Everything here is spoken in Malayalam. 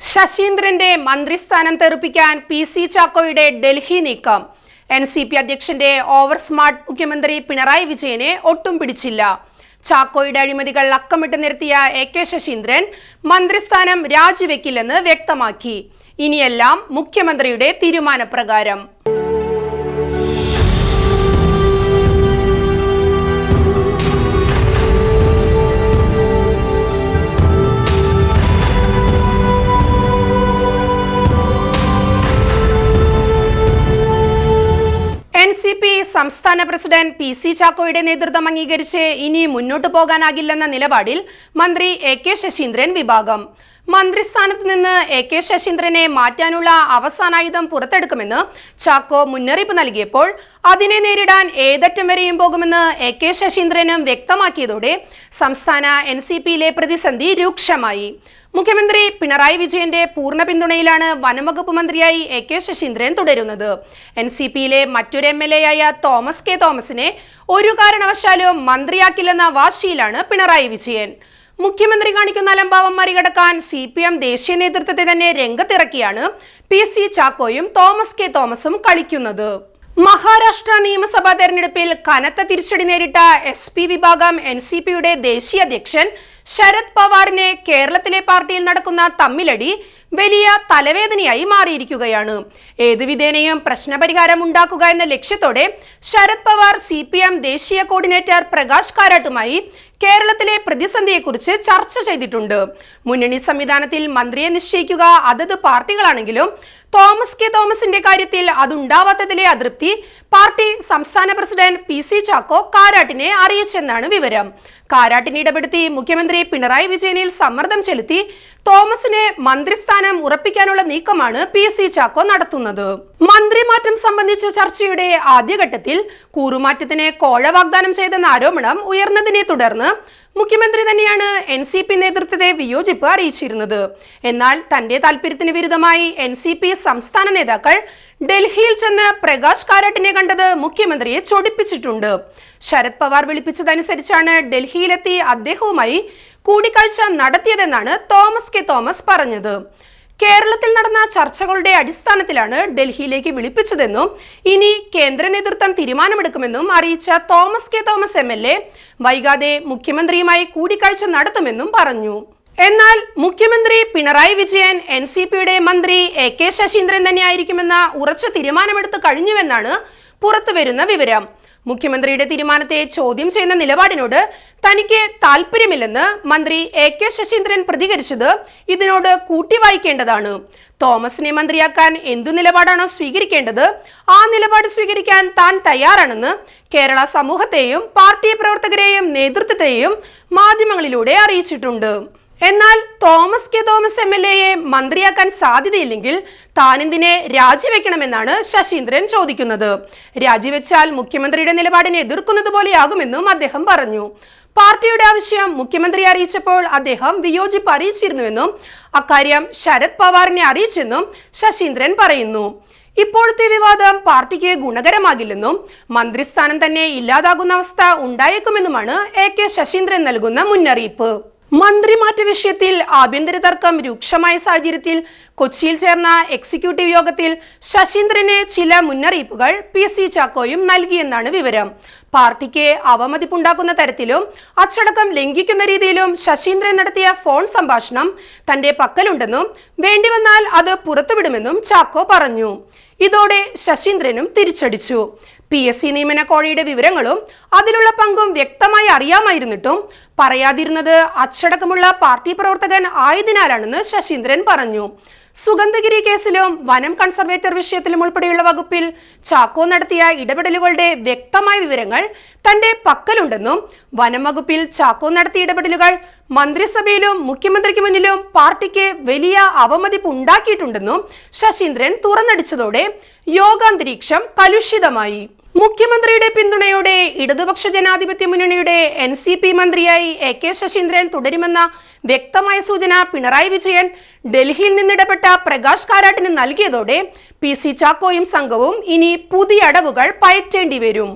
ശശീന്ദ്രന്റെ മന്ത്രിസ്ഥാനം തെറിപ്പിക്കാൻ പി സി ചാക്കോയുടെ ഡൽഹി നീക്കം. എൻ സി പി അധ്യക്ഷന്റെ ഓവർ സ്മാർട്ട് മുഖ്യമന്ത്രി പിണറായി വിജയനെ ഒട്ടും പിടിച്ചില്ല. ചാക്കോയുടെ അഴിമതികൾ അക്കമിട്ട് നിർത്തിയ എ കെ ശശീന്ദ്രൻ മന്ത്രിസ്ഥാനം രാജിവെക്കില്ലെന്ന് വ്യക്തമാക്കി. ഇനിയെല്ലാം മുഖ്യമന്ത്രിയുടെ തീരുമാനപ്രകാരം. സംസ്ഥാന പ്രസിഡന്റ് പി സി ചാക്കോയുടെ നേതൃത്വം അംഗീകരിച്ച് ഇനി മുന്നോട്ടു പോകാനാകില്ലെന്ന നിലപാടിൽ മന്ത്രി എ കെ ശശീന്ദ്രൻ വിഭാഗം. മന്ത്രിസ്ഥാനത്ത് നിന്ന് എ കെ ശശീന്ദ്രനെ മാറ്റാനുള്ള അവസാനായുധം പുറത്തെടുക്കുമെന്ന് ചാക്കോ മുന്നറിയിപ്പ് നൽകിയപ്പോൾ അതിനെ നേരിടാൻ ഏതറ്റം വരെയും പോകുമെന്ന് എ കെ ശശീന്ദ്രനും വ്യക്തമാക്കിയതോടെ സംസ്ഥാന എൻ സി പിയിലെ പ്രതിസന്ധി രൂക്ഷമായി. മുഖ്യമന്ത്രി പിണറായി വിജയന്റെ പൂർണ പിന്തുണയിലാണ് വനംവകുപ്പ് മന്ത്രിയായി എ കെ ശശീന്ദ്രൻ തുടരുന്നത്. എൻ സി പിയിലെ മറ്റൊരു എം എൽ എ ആയ തോമസ് കെ തോമസിനെ ഒരു കാരണവശാലും മന്ത്രിയാക്കില്ലെന്ന വാശിയിലാണ് പിണറായി വിജയൻ. മുഖ്യമന്ത്രി കാണിക്കുന്ന അലംഭാവം മറികടക്കാൻ സി പി എം ദേശീയ നേതൃത്വത്തെ തന്നെ രംഗത്തിറക്കിയാണ് പി സി ചാക്കോയും തോമസ് കെ തോമസും കളിക്കുന്നത്. മഹാരാഷ്ട്ര നിയമസഭാ തെരഞ്ഞെടുപ്പിൽ കനത്ത തിരിച്ചടി നേരിട്ട എസ് പി വിഭാഗം എൻ സി പിയുടെ ദേശീയ അധ്യക്ഷൻ ശരത് പവാറിനെ കേരളത്തിലെ പാർട്ടിയിൽ നടക്കുന്ന തമ്മിലടി വലിയ തലവേദനയായി മാറിയിരിക്കുകയാണ്. ഏത് വിധേനയും പ്രശ്നപരിഹാരം ഉണ്ടാക്കുക എന്ന ലക്ഷ്യത്തോടെ Sharad Pawar C P M ദേശീയ കോർഡിനേറ്റർ പ്രകാശ് കാരാട്ടുമായി കേരളത്തിലെ പ്രതിസന്ധിയെക്കുറിച്ച് ചർച്ച ചെയ്തിട്ടുണ്ട്. മുന്നണി സംവിധാനത്തിൽ മന്ത്രിയെ നിശ്ചയിക്കുക അതത് പാർട്ടികളാണെങ്കിലും തോമസ് കെ തോമസിന്റെ കാര്യത്തിൽ അതുണ്ടാവാത്തതിലെ അതൃപ്തി പാർട്ടി സംസ്ഥാന പ്രസിഡന്റ് പി സി ചാക്കോ കാരാട്ടിനെ അറിയിച്ചെന്നാണ് വിവരം. കാരാട്ടിനെ ഇടപെടുത്തി മുഖ്യമന്ത്രി പിണറായി വിജയനിൽ സമ്മർദ്ദം ചെലുത്തി തോമസിനെ മന്ത്രിസ്ഥാനം ഉറപ്പിക്കാനുള്ള നീക്കമാണ് പി സി ചാക്കോ നടത്തുന്നത്. മന്ത്രിമാറ്റം സംബന്ധിച്ച ചർച്ചയുടെ ആദ്യഘട്ടത്തിൽ കൂറുമാറ്റത്തിന് കോഴ വാഗ്ദാനം ചെയ്തെന്ന ആരോപണം ഉയർന്നതിനെ തുടർന്ന് മുഖ്യമന്ത്രി തന്നെയാണ് എൻ സി പി നേതൃത്വത്തെ വിയോജിപ്പ് അറിയിച്ചിരുന്നത്. എന്നാൽ തന്റെ താൽപര്യത്തിന് വിരുദ്ധമായി എൻ സി പി സംസ്ഥാന നേതാക്കൾ ഡൽഹിയിൽ ചെന്ന് പ്രകാശ് കാരാട്ടിനെ കണ്ടത് മുഖ്യമന്ത്രിയെ ചൊടിപ്പിച്ചിട്ടുണ്ട്. ശരത് പവാർ വിളിപ്പിച്ചതനുസരിച്ചാണ് ഡൽഹിയിലെത്തി അദ്ദേഹവുമായി കൂടിക്കാഴ്ച നടത്തിയതെന്നാണ് തോമസ് കെ തോമസ് പറഞ്ഞത്. കേരളത്തിൽ നടന്ന ചർച്ചകളുടെ അടിസ്ഥാനത്തിലാണ് ഡൽഹിയിലേക്ക് വിളിപ്പിച്ചതെന്നും ഇനി കേന്ദ്ര നേതൃത്വം തീരുമാനമെടുക്കുമെന്നും അറിയിച്ച തോമസ് കെ തോമസ് എം വൈകാതെ മുഖ്യമന്ത്രിയുമായി കൂടിക്കാഴ്ച നടത്തുമെന്നും പറഞ്ഞു. എന്നാൽ മുഖ്യമന്ത്രി പിണറായി വിജയൻ എൻ സി പിയുടെ മന്ത്രി എ കെ ശശീന്ദ്രൻ തന്നെയായിരിക്കുമെന്ന ഉറച്ച തീരുമാനമെടുത്ത് കഴിഞ്ഞുവെന്നാണ് പുറത്തുവരുന്ന വിവരം. മുഖ്യമന്ത്രിയുടെ തീരുമാനത്തെ ചോദ്യം ചെയ്യുന്ന നിലപാടിനോട് തനിക്ക് താല്പര്യമില്ലെന്ന് മന്ത്രി എ കെ ശശീന്ദ്രൻ പ്രതികരിച്ചത് ഇതിനോട് കൂട്ടിവായിക്കേണ്ടതാണ്. തോമസിനെ മന്ത്രിയാക്കാൻ എന്തു നിലപാടാണോ സ്വീകരിക്കേണ്ടത് ആ നിലപാട് സ്വീകരിക്കാൻ താൻ തയ്യാറാണെന്ന് കേരള സമൂഹത്തെയും പാർട്ടി പ്രവർത്തകരെയും നേതൃത്വത്തെയും മാധ്യമങ്ങളിലൂടെ അറിയിച്ചിട്ടുണ്ട്. എന്നാൽ Thomas K Thomas M L എയെ മന്ത്രിയാക്കാൻ സാധ്യതയില്ലെങ്കിൽ താനെന്തിനെ രാജിവെക്കണമെന്നാണ് ശശീന്ദ്രൻ ചോദിക്കുന്നത്. രാജിവെച്ചാൽ മുഖ്യമന്ത്രിയുടെ നിലപാടിനെ എതിർക്കുന്നത് പോലെയാകുമെന്നും അദ്ദേഹം പറഞ്ഞു. പാർട്ടിയുടെ ആവശ്യം മുഖ്യമന്ത്രി അറിയിച്ചപ്പോൾ അദ്ദേഹം വിയോജിപ്പ് അറിയിച്ചിരുന്നുവെന്നും അക്കാര്യം ശരത് പവാറിനെ അറിയിച്ചെന്നും ശശീന്ദ്രൻ പറയുന്നു. ഇപ്പോഴത്തെ വിവാദം പാർട്ടിക്ക് ഗുണകരമാകില്ലെന്നും മന്ത്രിസ്ഥാനം തന്നെ ഇല്ലാതാകുന്ന അവസ്ഥ ഉണ്ടായേക്കുമെന്നുമാണ് എ കെ ശശീന്ദ്രൻ നൽകുന്ന മുന്നറിയിപ്പ്. മന്ത്രിമാറ്റ വിഷയത്തിൽ ആഭ്യന്തര തർക്കം രൂക്ഷമായ സാഹചര്യത്തിൽ കൊച്ചിയിൽ ചേർന്ന എക്സിക്യൂട്ടീവ് യോഗത്തിൽ ശശീന്ദ്രന് ചില മുന്നറിയിപ്പുകൾ പി സി ചാക്കോയും നൽകിയെന്നാണ് വിവരം. പാർട്ടിക്ക് അവമതിപ്പുണ്ടാക്കുന്ന തരത്തിലും അച്ചടക്കം ലംഘിക്കുന്ന രീതിയിലും ശശീന്ദ്രൻ നടത്തിയ ഫോൺ സംഭാഷണം തന്റെ പക്കലുണ്ടെന്നും വേണ്ടിവന്നാൽ അത് പുറത്തുവിടുമെന്നും ചാക്കോ പറഞ്ഞു. ഇതോടെ ശശീന്ദ്രനും തിരിച്ചടിച്ചു. പി എസ് സി നിയമന കോഴയുടെ വിവരങ്ങളും അതിലുള്ള പങ്കും വ്യക്തമായി അറിയാമായിരുന്നിട്ടും പറയാതിരുന്നത് അച്ചടക്കമുള്ള പാർട്ടി പ്രവർത്തകൻ ആയതിനാലാണെന്ന് ശശീന്ദ്രൻ പറഞ്ഞു. സുഗന്ധഗിരി കേസിലും വനം കൺസർവേറ്റർ വിഷയത്തിലും ഉൾപ്പെടെയുള്ള വകുപ്പിൽ ചാക്കോ നടത്തിയ ഇടപെടലുകളുടെ വ്യക്തമായ വിവരങ്ങൾ തന്റെ പക്കലുണ്ടെന്നും വനം വകുപ്പിൽ ചാക്കോ നടത്തിയ ഇടപെടലുകൾ മന്ത്രിസഭയിലും മുഖ്യമന്ത്രിക്ക് മുന്നിലും പാർട്ടിക്ക് വലിയ അവമതിപ്പ് ഉണ്ടാക്കിയിട്ടുണ്ടെന്നും ശശീന്ദ്രൻ തുറന്നടിച്ചതോടെ യോഗാന്തരീക്ഷം കലുഷിതമായി. മുഖ്യമന്ത്രിയുടെ പിന്തുണയോടെ ഇടതുപക്ഷ ജനാധിപത്യ മുന്നണിയുടെ എൻ സി പി മന്ത്രിയായി എ കെ ശശീന്ദ്രൻ തുടരുമെന്ന വ്യക്തമായ സൂചന പിണറായി വിജയൻ ഡൽഹിയിൽ നിന്നിടപെട്ട പ്രകാശ് കാരാട്ടിന് നൽകിയതോടെ പി സി ചാക്കോയും സംഘവും ഇനി പുതിയ അടവുകൾ പയറ്റേണ്ടി വരും.